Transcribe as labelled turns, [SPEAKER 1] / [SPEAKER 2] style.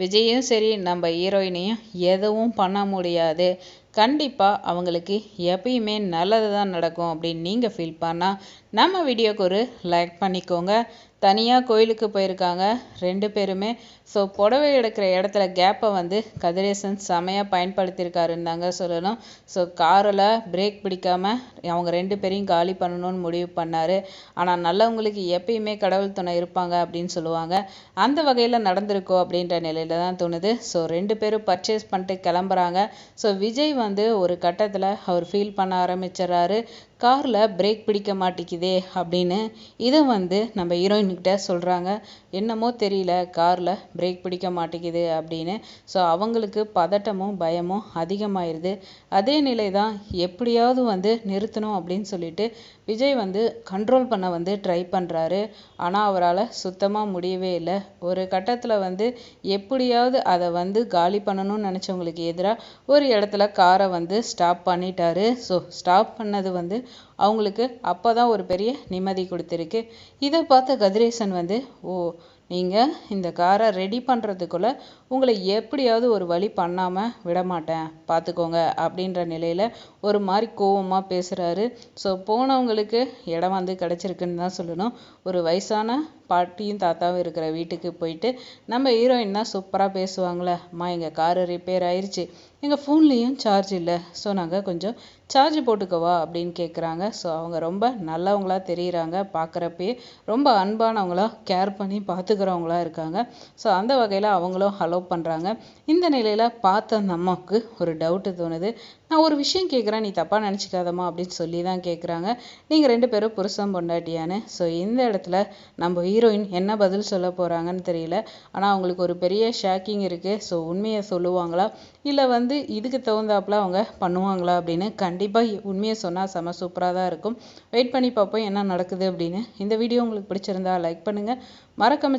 [SPEAKER 1] விஜயும் சரி நம்ம ஹீரோயினையும் எதுவும் பண்ண முடியாது. கண்டிப்பாக அவங்களுக்கு எப்பயுமே நல்லது தான் நடக்கும் அப்படின்னு நீங்கள் ஃபீல் பண்ணால் நம்ம வீடியோக்கு ஒரு லைக் பண்ணிக்கோங்க. தனியாக கோயிலுக்கு போயிருக்காங்க ரெண்டு பேருமே. ஸோ புடவை எடுக்கிற இடத்துல கேப்பை வந்து கதிரேசன் செமையாக பயன்படுத்தியிருக்காருன்னு தாங்க சொல்லணும் ஸோ காரில் பிரேக் பிடிக்காமல் அவங்க ரெண்டு பேரையும் காலி பண்ணணும்னு முடிவு பண்ணார். ஆனால் நல்லவங்களுக்கு எப்பயுமே கடவுள் துணை இருப்பாங்க அப்படின்னு சொல்லுவாங்க. அந்த வகையில் நடந்திருக்கோ அப்படின்ற நிலையில் தான் தோணுது. ஸோ ரெண்டு பேரும் பர்ச்சேஸ் பண்ணிட்டு கிளம்புறாங்க. ஸோ விஜய் வந்து ஒரு கட்டத்தில் அவர் ஃபீல் பண்ண ஆரம்பிச்சிடறாரு. காரில் பிரேக் பிடிக்க மாட்டேங்குதே அப்படின்னு இதை வந்து நம்ம ஹீரோயின்கிட்ட சொல்கிறாங்க என்னமோ தெரியல காரில் பிரேக் பிடிக்க மாட்டேங்குது அப்படின்னு. ஸோ அவங்களுக்கு பதட்டமும் பயமும் அதிகமாயிருது. அதே நிலை தான் எப்படியாவது வந்து நிறுத்தணும் அப்படின்னு சொல்லிட்டு விஜய் வந்து கண்ட்ரோல் பண்ண வந்து ட்ரை பண்ணுறாரு ஆனால் அவரால் சுத்தமாக முடியவே இல்லை. ஒரு கட்டத்தில் வந்து எப்படியாவது அதை வந்து காலி பண்ணணும்னு நினச்சவங்களுக்கு எதிராக ஒரு இடத்துல காரை வந்து ஸ்டாப் பண்ணிட்டாரு. ஸோ ஸ்டாப் பண்ணது வந்து அவங்களுக்கு அப்போ தான் ஒரு பெரிய நிம்மதி கொடுத்துருக்கு. இதை பார்த்த கதிரேசன் வந்து ஓ நீங்கள் இந்த காரை ரெடி பண்ணுறதுக்குள்ளே உங்களை எப்படியாவது ஒரு வழி பண்ணாமல் விடமாட்டேன். பார்த்துக்கோங்க அப்படின்ற நிலையில் ஒரு மாதிரி கோவமாக பேசுகிறாரு ஸோ போனவங்களுக்கு இடம் வந்து கிடச்சிருக்குன்னு தான் சொல்லணும். ஒரு வயசான பாட்டியும் தாத்தாவும் இருக்கிற வீட்டுக்கு போயிட்டு நம்ம ஹீரோயின் தான் சூப்பராக பேசுவாங்களே. அம்மா எங்கள் காரு ரிப்பேர் ஆயிடுச்சு எங்கள் ஃபோன்லேயும் சார்ஜ் இல்லை. ஸோ நாங்கள் கொஞ்சம் சார்ஜ் போட்டுக்கவா அப்படின்னு கேட்குறாங்க ஸோ அவங்க ரொம்ப நல்லவங்களா தெரிகிறாங்க பார்க்குறப்பயே ரொம்ப அன்பானவங்களாக கேர் பண்ணி பார்த்துக்கிறவங்களா இருக்காங்க. ஸோ அந்த வகையில் அவங்களும் அலோவ் பண்ணுறாங்க இந்த நிலையில் பார்த்த அந்த அம்மாவுக்கு ஒரு டவுட்டு தோணுது. நான் ஒரு விஷயம் கேட்குறேன் நீ தப்பாக நினச்சிக்காதம்மா அப்படின்னு சொல்லி தான் கேட்குறாங்க நீங்கள் ரெண்டு பேரும் புருஷன் பொண்டாட்டியான்னு. ஸோ இந்த இடத்துல நம்ம ஹீரோயின் என்ன பதில் சொல்ல போகிறாங்கன்னு தெரியல. ஆனால் அவங்களுக்கு ஒரு பெரிய ஷாக்கிங் இருக்குது ஸோ உண்மையை சொல்லுவாங்களா? இல்லை வந்து இதுக்கு தகுந்தாப்புல அவங்க பண்ணுவாங்களா அப்படின்னு கண்டிப்பாக உண்மையை சொன்னால் செம சூப்பராக தான் இருக்கும். வெயிட் பண்ணி பார்ப்போம் என்ன நடக்குது அப்படின்னு. இந்த வீடியோ உங்களுக்கு பிடிச்சிருந்தா லைக் பண்ணுங்கள் மறக்காம